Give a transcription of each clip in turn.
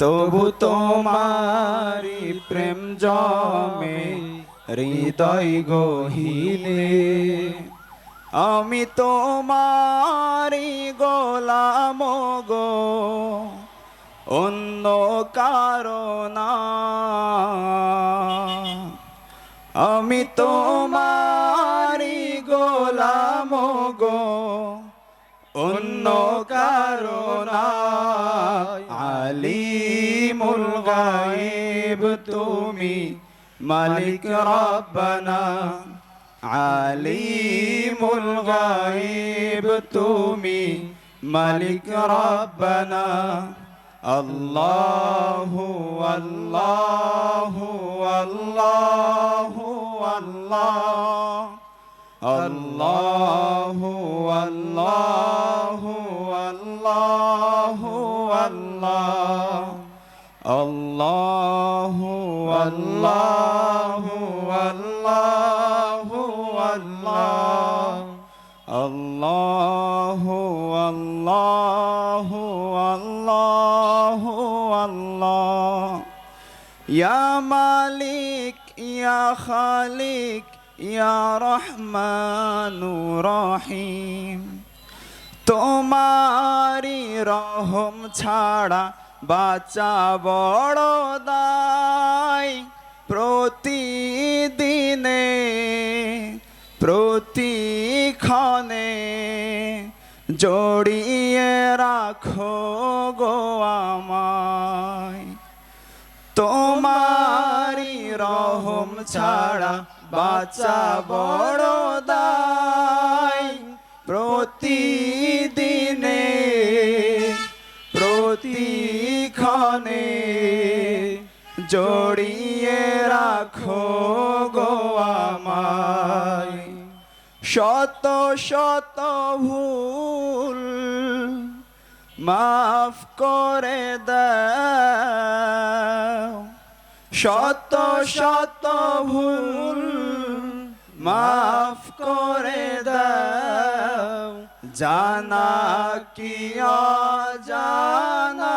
তবু তোমারি প্রেম জমে হৃদয় গহিলে। আমি তোমারি গোলাম গো অন্য কারণা আমি তোমারি আলিমুল গায়েব তুমি মালিক রব্বানা আলিমুল গায়েব তুমি মালিক রব্বানা আল্লাহু আল্লাহু আল্লাহু আল্লাহ আল্লাহু আল্লাহু আল্লাহু আল্লাহ আল্লাহু আল্লাহু আল্লাহু আল্লাহ আল্লাহু আল্লাহু আল্লাহু আল্লাহ ইয়া মালিক ইয়া খালিক ইয়া রহমানু রহিম তোমারি রহম ছাড়া বাঁচা বড় দায় প্রতিদিনে, প্রতিক্ষণে জড়িয়ে রাখো গো আমায়। তোমারি রহম ছাড়া বাঁচা বড় দায় প্রতিদিনে জড়িয়ে রাখো গো আমায়। শত শত ভুল মাফ করে দাও। শত শত ভুল মাফ করে দাও। জানা কি জানা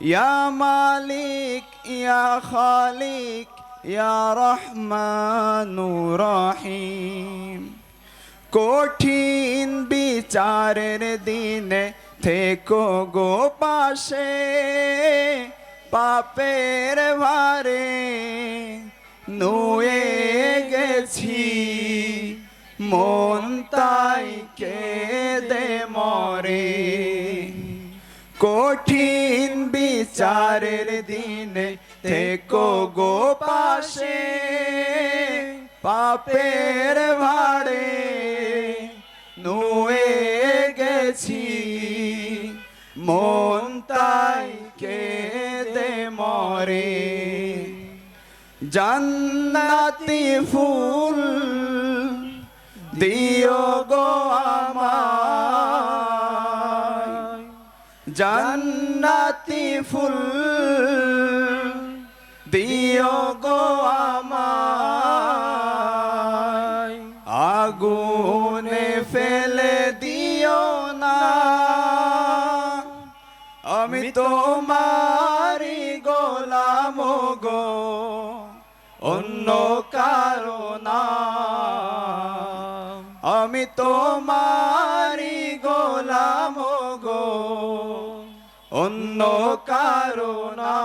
ইয়া মালিক, ইয়া খালিক, ইয়া রহমানু রহিম। কঠিন বিচারের দিনে থেকো গো পাশে, পাপের ভারে নুয়ে গেছি। মন তাই কেঁদে মরে। কঠিন বিচারের দিনে থেকো গো পাশে, পাপের ভাড়ে নুয়ে গেছি। মন তাই কেঁদে মরে। জান্নাতি ফুল দিও গো আমায়। জান্নাতি ফুল দিও গো আমায়। আগুনে ফেলে দিও না। আমি তোমারি গোলাম গো, অন্য কারণ আমি তোমার অন্য কারও না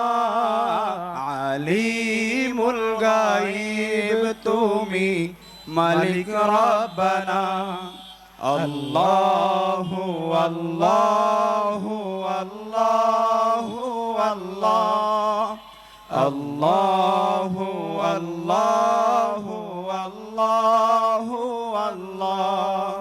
আলিমুল গাইব তুমি মালিক রব্বানা আল্লাহু আল্লাহু আল্লাহু আল্লাহ আল্লাহু আল্লাহু আল্লাহু আল্লাহ